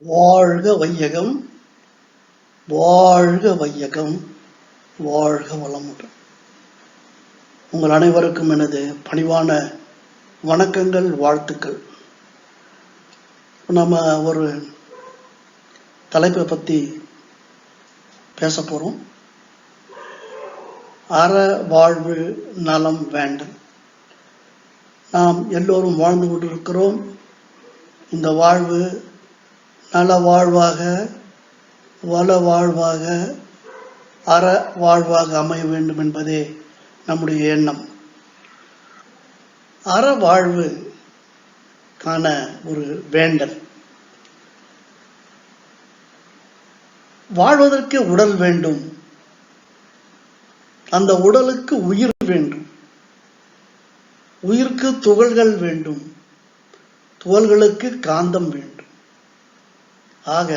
வாழ்க வையகம் வாழ்க வையகம் வாழ்க வளமுடன். உங்கள் அனைவருக்கும் எனது பணிவான வணக்கங்கள் வாழ்த்துக்கள். நம்ம ஒரு தலைப்பை பற்றி பேச போகிறோம் அற வாழ்வு நலம் வேண்டும் நாம் எல்லோரும் வாழ்ந்து கொண்டிருக்கிறோம். இந்த வாழ்வு நல வாழ்வாக வள வாழ்வாக அற வாழ்வாக அமைய வேண்டும் என்பதே நம்முடைய எண்ணம். அற வாழ்வு காண ஒரு வேண்டல். வாழ்வதற்கு உடல் வேண்டும். அந்த உடலுக்கு உயிர் வேண்டும். உயிருக்கு துகள்கள் வேண்டும். துகள்களுக்கு காந்தம் வேண்டும். ஆக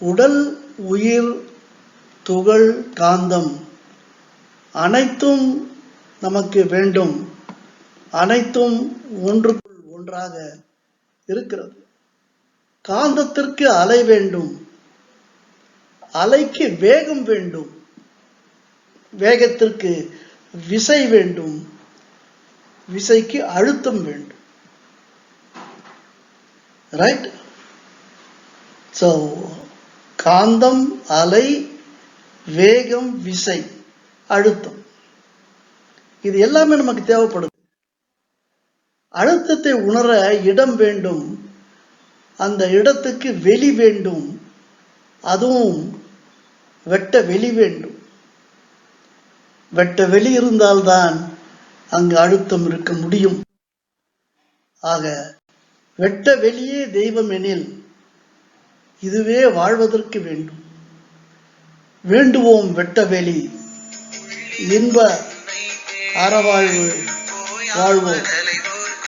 உடல் உயிர் துகள் காந்தம் அனைத்தும் நமக்கு வேண்டும். அனைத்தும் ஒன்றுக்குள் ஒன்றாக இருக்கிறது. காந்தத்திற்கு அலை வேண்டும். அலைக்கு வேகம் வேண்டும். வேகத்திற்கு விசை வேண்டும். விசைக்கு அழுத்தம் வேண்டும். ரைட் ஸோ காந்தம் அலை வேகம் விசை அழுத்தம். இது எல்லாமே நமக்கு தேவைப்படுது. அழுத்தத்தை உணர இடம் வேண்டும். அந்த இடத்துக்கு வெளி வேண்டும். அதுவும் வெட்ட வெளி வேண்டும். வெட்ட வெளி இருந்தால்தான் அங்கு அழுத்தம் இருக்க முடியும். ஆக வெட்ட வெளியே தெய்வம் எனில் இதுவே வாழ்வதற்கு வேண்டும். வேண்டுவோம் வெட்டவெளி இன்ப அறவாழ்வு வாழ்வோம்